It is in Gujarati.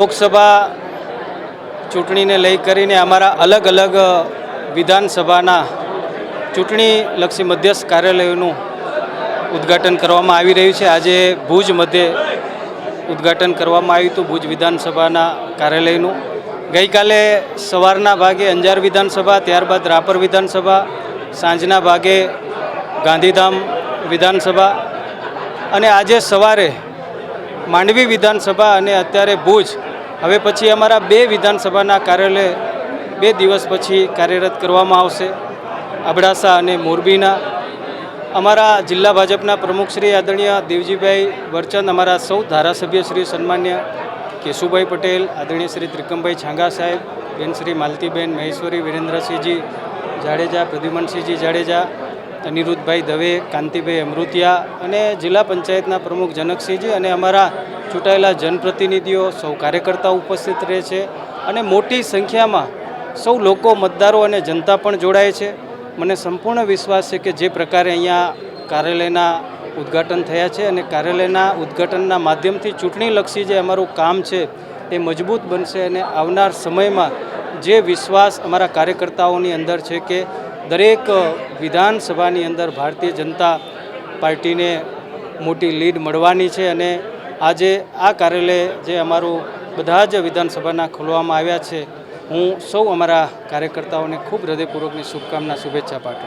લોકસભા ચૂંટણીને લઈ કરીને અમારા અલગ અલગ વિધાનસભાના ચૂંટણીલક્ષી મધ્યસ્થ કાર્યાલયોનું ઉદ્ઘાટન કરવામાં આવી રહ્યું છે. આજે ભુજ મધ્યે ઉદ્ઘાટન કરવામાં આવ્યું હતું, ભુજ વિધાનસભાના કાર્યાલયનું. ગઈકાલે સવારના ભાગે અંજાર વિધાનસભા, ત્યારબાદ રાપર વિધાનસભા, સાંજના ભાગે ગાંધીધામ વિધાનસભા અને આજે સવારે માંડવી વિધાનસભા અને અત્યારે ભુજ હવે પછી અમારા બે વિધાનસભાના કાર્યાલય બે દિવસ પછી કાર્યરત કરવામાં આવશે. અબડાસા અને મોરબીના. અમારા જિલ્લા ભાજપના પ્રમુખ શ્રી આદરણીય દેવજીભાઈ વરચંદ, અમારા સૌ ધારાસભ્ય શ્રી સન્માન્ય કેશુભાઈ પટેલ, આદરણીય શ્રી ત્રિકમભાઈ છાંગા સાહેબ, બેન શ્રી માલતીબેન મહેશ્વરી, વિરેન્દ્રસિંહજી જાડેજા, પ્રદ્યુમનસિંહજી જાડેજા, અનિરુદ્ધભાઈ દવે, કાંતિભાઈ અમૃતિયા અને જિલ્લા પંચાયતના પ્રમુખ જનકસિંહજી અને અમારા ચૂંટાયેલા જનપ્રતિનિધિઓ સૌ કાર્યકર્તાઓ ઉપસ્થિત રહે છે અને મોટી સંખ્યામાં સૌ લોકો મતદારો અને જનતા પણ જોડાય છે. મને સંપૂર્ણ વિશ્વાસ છે કે જે પ્રકારે અહીંયા કાર્યાલયના ઉદ્ઘાટન થયા છે અને કાર્યાલયના ઉદ્ઘાટનના માધ્યમથી ચૂંટણીલક્ષી જે અમારું કામ છે એ મજબૂત બનશે અને આવનાર સમયમાં જે વિશ્વાસ અમારા કાર્યકર્તાઓની અંદર છે કે દરેક વિધાનસભાની અંદર ભારતીય જનતા પાર્ટીને મોટી લીડ મળવાની છે અને આજે આ કાર્યાલય જે અમારું બધા જ વિધાનસભાના ખોલવામાં આવ્યા છે, હું સૌ અમારા કાર્યકર્તાઓને ખૂબ હૃદયપૂર્વકની શુભકામના, શુભેચ્છા પાઠવું